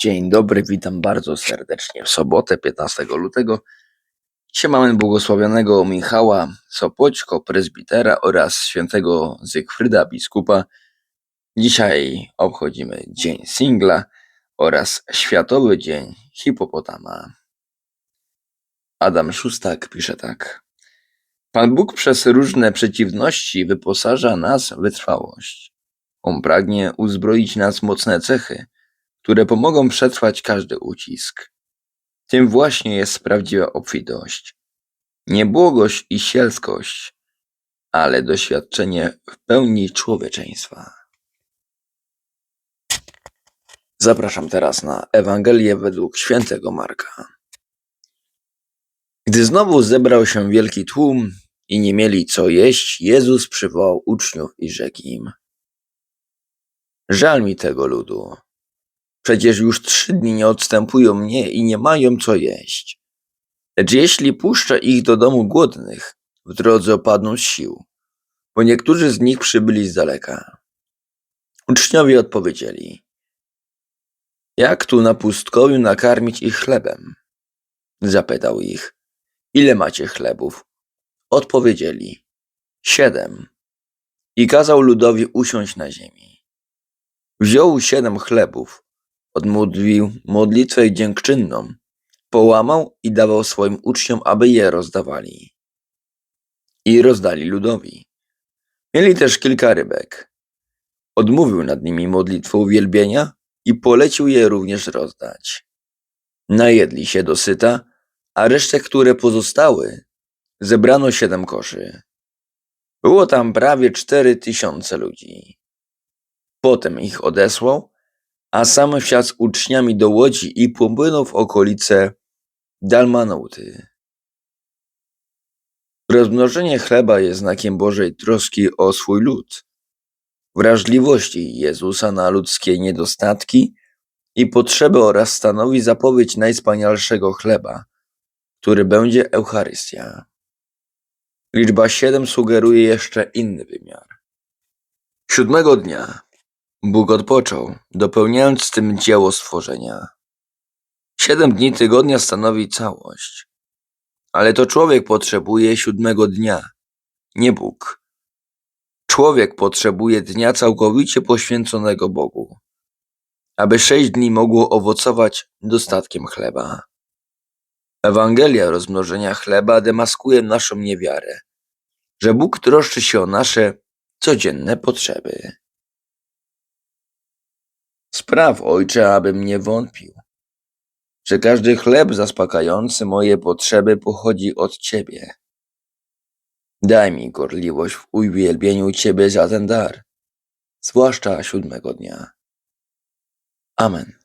Dzień dobry, witam bardzo serdecznie w sobotę 15 lutego. Dzisiaj mamy błogosławionego Michała Sopoćko, prezbitera oraz świętego Zygfryda, biskupa. Dzisiaj obchodzimy Dzień Singla oraz Światowy Dzień Hipopotama. Adam Szustak pisze tak. Pan Bóg przez różne przeciwności wyposaża nas w wytrwałość. On pragnie uzbroić nas mocne cechy, które pomogą przetrwać każdy ucisk. Tym właśnie jest prawdziwa obfitość. Nie błogość i sielskość, ale doświadczenie w pełni człowieczeństwa. Zapraszam teraz na Ewangelię według świętego Marka. Gdy znowu zebrał się wielki tłum i nie mieli co jeść, Jezus przywołał uczniów i rzekł im: Żal mi tego ludu. Przecież już trzy dni nie odstępują mnie i nie mają co jeść. Lecz jeśli puszczę ich do domu głodnych, w drodze opadną z sił, bo niektórzy z nich przybyli z daleka. Uczniowie odpowiedzieli: Jak tu na pustkowiu nakarmić ich chlebem? Zapytał ich: Ile macie chlebów? Odpowiedzieli: Siedem. I kazał ludowi usiąść na ziemi. Wziął siedem chlebów, odmówił modlitwę dziękczynną, połamał i dawał swoim uczniom, aby je rozdawali. I rozdali ludowi. Mieli też kilka rybek. Odmówił nad nimi modlitwę uwielbienia i polecił je również rozdać. Najedli się dosyta, a resztę, które pozostały, zebrano siedem koszy. Było tam prawie cztery tysiące ludzi. Potem ich odesłał, a sam wsiadł z uczniami do łodzi i popłynął w okolice Dalmanuty. Rozmnożenie chleba jest znakiem Bożej troski o swój lud, wrażliwości Jezusa na ludzkie niedostatki i potrzeby oraz stanowi zapowiedź najwspanialszego chleba, który będzie Eucharystia. Liczba siedem sugeruje jeszcze inny wymiar. Siódmego dnia Bóg odpoczął, dopełniając tym dzieło stworzenia. Siedem dni tygodnia stanowi całość, ale to człowiek potrzebuje siódmego dnia, nie Bóg. Człowiek potrzebuje dnia całkowicie poświęconego Bogu, aby sześć dni mogło owocować dostatkiem chleba. Ewangelia rozmnożenia chleba demaskuje naszą niewiarę, że Bóg troszczy się o nasze codzienne potrzeby. Spraw, ojcze, abym nie wątpił, że każdy chleb zaspokający moje potrzeby pochodzi od Ciebie. Daj mi gorliwość w uwielbieniu Ciebie za ten dar, zwłaszcza siódmego dnia. Amen.